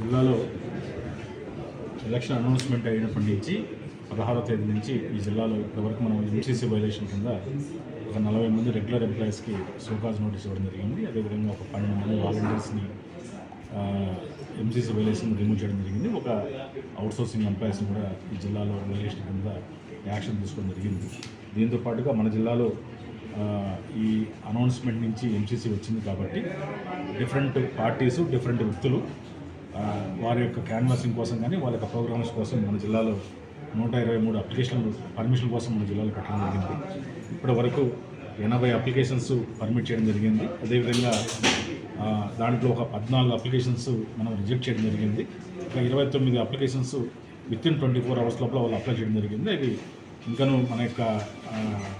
జిల్లాలో election announcement అయినప్పటి నుంచి పదహారో తేదీ నుంచి ఈ జిల్లాలో ఇప్పటివరకు మనం ఎంసీసీ వైలేషన్ కింద ఒక నలభై మంది రెగ్యులర్ ఎంప్లాయీస్కి సోకాజ్ నోటీస్ ఇవ్వడం జరిగింది. అదేవిధంగా ఒక పన్నెండు మంది వాలంటీర్స్ని ఎంసీసీ వైలేషన్ రిమూవ్ చేయడం జరిగింది. ఒక అవుట్సోర్సింగ్ ఎంప్లాయీస్ని కూడా ఈ జిల్లాలో వైలేషన్ కింద యాక్షన్ తీసుకోవడం జరిగింది. దీంతో పాటుగా మన జిల్లాలో ఈ అనౌన్స్మెంట్ నుంచి ఎంసీసీ వచ్చింది కాబట్టి డిఫరెంట్ పార్టీస్ డిఫరెంట్ వ్యక్తులు వారి యొక్క క్యాన్వాసింగ్ కోసం కానీ వాళ్ళ యొక్క ప్రోగ్రామ్స్ కోసం మన జిల్లాలో నూట ఇరవై మూడు అప్లికేషన్లు పర్మిషన్ కోసం మన జిల్లాలో పెట్టడం జరిగింది. ఇప్పటి వరకు ఎనభై అప్లికేషన్స్ పర్మిట్ చేయడం జరిగింది. అదేవిధంగా దాంట్లో ఒక పద్నాలుగు అప్లికేషన్స్ మనం రిజెక్ట్ చేయడం జరిగింది. ఇంకా ఇరవై తొమ్మిది applications within twenty four hours లోపల వాళ్ళు అప్లై చేయడం జరిగింది. అవి ఇంకను మన యొక్క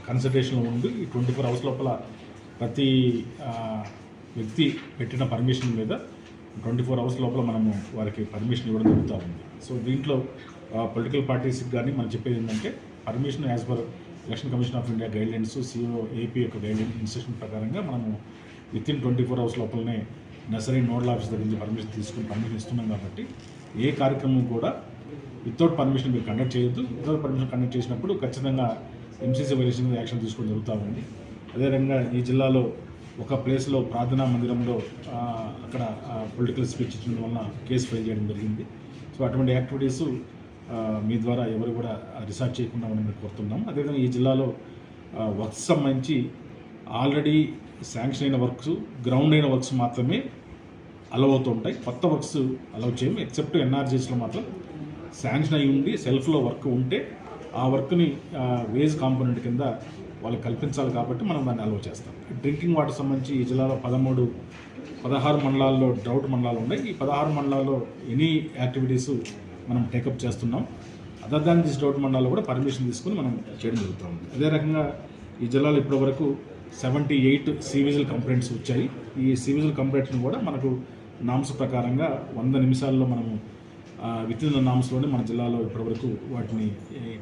కన్సల్టేషన్లో ఉండి ఈ ట్వంటీ ఫోర్ అవర్స్ లోపల ప్రతి వ్యక్తి పెట్టిన పర్మిషన్ మీద ట్వంటీ ఫోర్ అవర్స్ లోపల మనము వారికి పర్మిషన్ ఇవ్వడం జరుగుతూ ఉంది. సో దీంట్లో పొలిటికల్ పార్టీస్కి కానీ మనం చెప్పేది ఏంటంటే permission as per election commission of India guidelines CEO AP యొక్క గైడ్లైన్ ఇన్స్ట్రక్షన్ ప్రకారంగా మనము within twenty four hours లోపలనే నర్సరీ నోడల్ ఆఫీస్ దగ్గర నుంచి పర్మిషన్ తీసుకుని పర్మిషన్ ఇస్తున్నాం కాబట్టి ఏ కార్యక్రమం కూడా వితౌట్ పర్మిషన్ మీరు కండక్ట్ చేయొద్దు. వితౌట్ పర్మిషన్ కండక్ట్ చేసినప్పుడు ఖచ్చితంగా ఎంసీసీ వైలేషన్ యాక్షన్ తీసుకోవడం జరుగుతూ ఉంది. అదేవిధంగా ఈ జిల్లాలో ఒక ప్లేస్లో ప్రార్థనా మందిరంలో అక్కడ పొలిటికల్ స్పీచ్ ఇచ్చిన వలన కేసు ఫైల్ చేయడం జరిగింది. సో అటువంటి యాక్టివిటీస్ మీ ద్వారా ఎవరు కూడా రిసార్ట్ చేయకుండా మనం మేము కోరుతున్నాం. అదేవిధంగా ఈ జిల్లాలో వర్క్స్ సంబంధించి ఆల్రెడీ శాంక్షన్ అయిన వర్క్స్ గ్రౌండ్ అయిన వర్క్స్ మాత్రమే అలవ్ అవుతూ ఉంటాయి. కొత్త వర్క్స్ అలవ్ చేయము ఎక్సెప్ట్ ఎన్ఆర్జీస్లో మాత్రం శాంక్షన్ అయి ఉండి సెల్ఫ్లో వర్క్ ఉంటే ఆ వర్క్ని వేజ్ కాంపోనెంట్ కింద వాళ్ళకి కల్పించాలి కాబట్టి మనం దాన్ని అలవ్ చేస్తాం. డ్రింకింగ్ వాటర్ సంబంధించి ఈ జిల్లాలో పదమూడు పదహారు మండలాల్లో డ్రౌట్ మండలాలు ఉన్నాయి. ఈ పదహారు మండలాల్లో ఎనీ యాక్టివిటీస్ మనం టేకప్ చేస్తున్నాం. అదర్ దాన్ దిస్ డౌట్ మండలాలు కూడా పర్మిషన్ తీసుకుని మనం చేయడం జరుగుతూ ఉంది అదే రకంగా ఈ జిల్లాలో ఇప్పటివరకు సెవెంటీ ఎయిట్ సివిజిల్ కంప్లైంట్స్ వచ్చాయి. ఈ సివిజిల్ కంప్లైంట్స్ని కూడా మనకు నామ్స్ ప్రకారంగా వంద నిమిషాల్లో మనము విత్ ఇన్ ద నామ్స్లోనే మన జిల్లాలో ఇప్పటివరకు వాటిని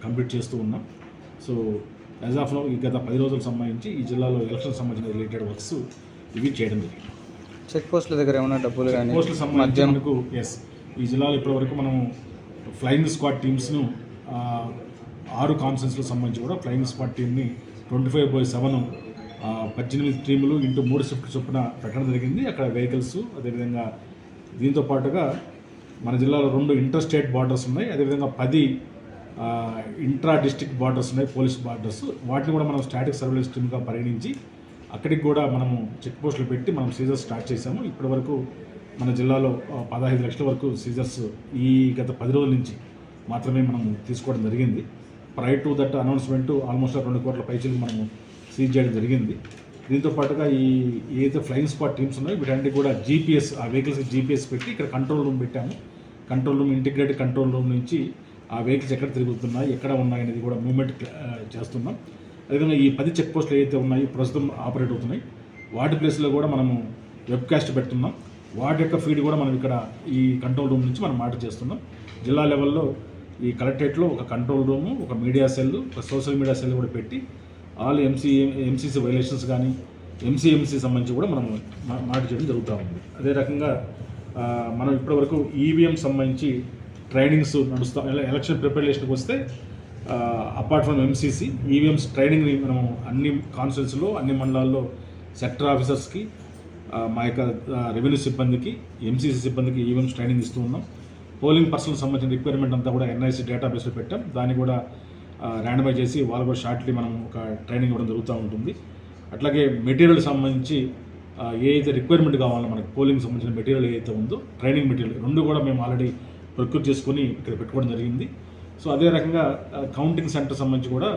కంప్లీట్ చేస్తూ ఉన్నాం. సో యాజ్ ఆఫ్ నో గత పది రోజులకు సంబంధించి ఈ జిల్లాలో ఎలక్షన్ సంబంధించిన రిలేటెడ్ వర్క్స్ ఇవి చేయడం జరిగింది. చెక్ పోస్టుల దగ్గర ఏమైనా డబ్బులు కానీ పోస్టులకు సంబంధించి మనకు ఎస్ ఈ జిల్లాలో ఇప్పటివరకు మనము ఫ్లయింగ్ స్క్వాడ్ టీమ్స్ను ఆరు కాన్ఫరెన్స్లకు సంబంధించి కూడా ఫ్లయింగ్ స్క్వాడ్ టీమ్ని ట్వంటీ ఫైవ్ బై సెవెన్ పద్దెనిమిది టీములు ఇంటూ మూడు షిఫ్ట్ చొప్పున పెట్టడం జరిగింది. అక్కడ వెహికల్స్ అదేవిధంగా దీంతో పాటుగా మన జిల్లాలో రెండు ఇంటర్ స్టేట్ బార్డర్స్ ఉన్నాయి. అదేవిధంగా పది ఇంట్రా డిస్ట్రిక్ట్ బార్డర్స్ ఉన్నాయి పోలీస్ బార్డర్స్ వాటిని కూడా మనం స్టాటిక్ సర్వేలెన్స్ టీమ్గా పరిగణించి అక్కడికి కూడా మనము చెక్ పోస్టులు పెట్టి మనం సీజర్స్ స్టార్ట్ చేశాము. ఇప్పటి వరకు మన జిల్లాలో పదహైదు లక్షల వరకు సీజర్స్ ఈ గత పది రోజుల నుంచి మాత్రమే మనం తీసుకోవడం జరిగింది. Prior to that announcement almost రెండు కోట్ల పైచీలు మనము సీజ్ చేయడం జరిగింది. దీంతో పాటుగా ఈ ఏదైతే ఫ్లయింగ్ స్పాట్ టీమ్స్ ఉన్నాయో వీటన్నిటి కూడా జీపీఎస్ ఆ వెహికల్స్కి జీపీఎస్ పెట్టి ఇక్కడ కంట్రోల్ రూమ్ పెట్టాము. Control room integrated control room నుంచి ఆ వెహికల్స్ ఎక్కడ తిరుగుతున్నాయి ఎక్కడ ఉన్నాయి అనేది కూడా మూమెంట్ చేస్తున్నాం. అదేవిధంగా ఈ పది చెక్ పోస్టులు ఏవైతే ఉన్నాయో ప్రస్తుతం ఆపరేట్ అవుతున్నాయి. వాటి ప్లేస్లో కూడా మనము వెబ్కాస్ట్ పెడుతున్నాం. వాటి యొక్క ఫీడ్ కూడా మనం ఇక్కడ ఈ కంట్రోల్ రూమ్ నుంచి మనం మాటర్ చేస్తున్నాం. జిల్లా లెవెల్లో ఈ కలెక్టరేట్లో ఒక కంట్రోల్ రూము ఒక మీడియా సెల్ ఒక సోషల్ మీడియా సెల్ కూడా పెట్టి ఆల్ ఎంసీ ఎంసీసీ వైలేషన్స్ కానీ ఎంసీఎంసీ సంబంధించి కూడా మనం మాట చేయడం జరుగుతూ ఉంది. అదే రకంగా మనం ఇప్పటివరకు ఈవీఎం సంబంధించి ట్రైనింగ్స్ నడుస్తాం ఎలక్షన్ ప్రిపరేషన్కి వస్తే అపార్ట్ ఫ్రమ్ ఎంసీసీ ఈవీఎంస్ ట్రైనింగ్ని మనం అన్ని కాన్స్టిట్యూన్సీలో అన్ని మండలాల్లో సెక్టర్ ఆఫీసర్స్కి మా యొక్క రెవెన్యూ సిబ్బందికి ఎంసీసీ సిబ్బందికి ఈవీఎంస్ ట్రైనింగ్ ఇస్తూ ఉన్నాం. పోలింగ్ పర్సన్ సంబంధించిన రిక్వైర్మెంట్ అంతా కూడా ఎన్ఐసి డేటాబేస్లో పెట్టాం. దాన్ని కూడా ర్యాండమైజ్ చేసి వాళ్ళు కూడా షార్ట్లీ మనం ఒక ట్రైనింగ్ ఇవ్వడం జరుగుతూ ఉంటుంది. అట్లాగే మెటీరియల్ సంబంధించి ఏ అయితే రిక్వైర్మెంట్ కావాలో మనకి పోలింగ్ సంబంధించిన మెటీరియల్ ఏదైతే ఉందో ట్రైనింగ్ మెటీరియల్ రెండు కూడా మేము ఆల్రెడీ ప్రొక్యూర్ చేసుకొని ఇక్కడ పెట్టుకోవడం జరిగింది. సో అదే రకంగా కౌంటింగ్ సెంటర్ సంబంధించి కూడా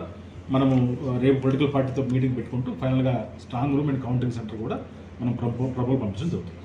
మనము రేపు పొలిటికల్ పార్టీతో మీటింగ్ పెట్టుకుంటూ ఫైనల్గా strong room and counting centre కూడా మనం ప్రభు ప్రపోజల్ పంపించడం జరుగుతుంది.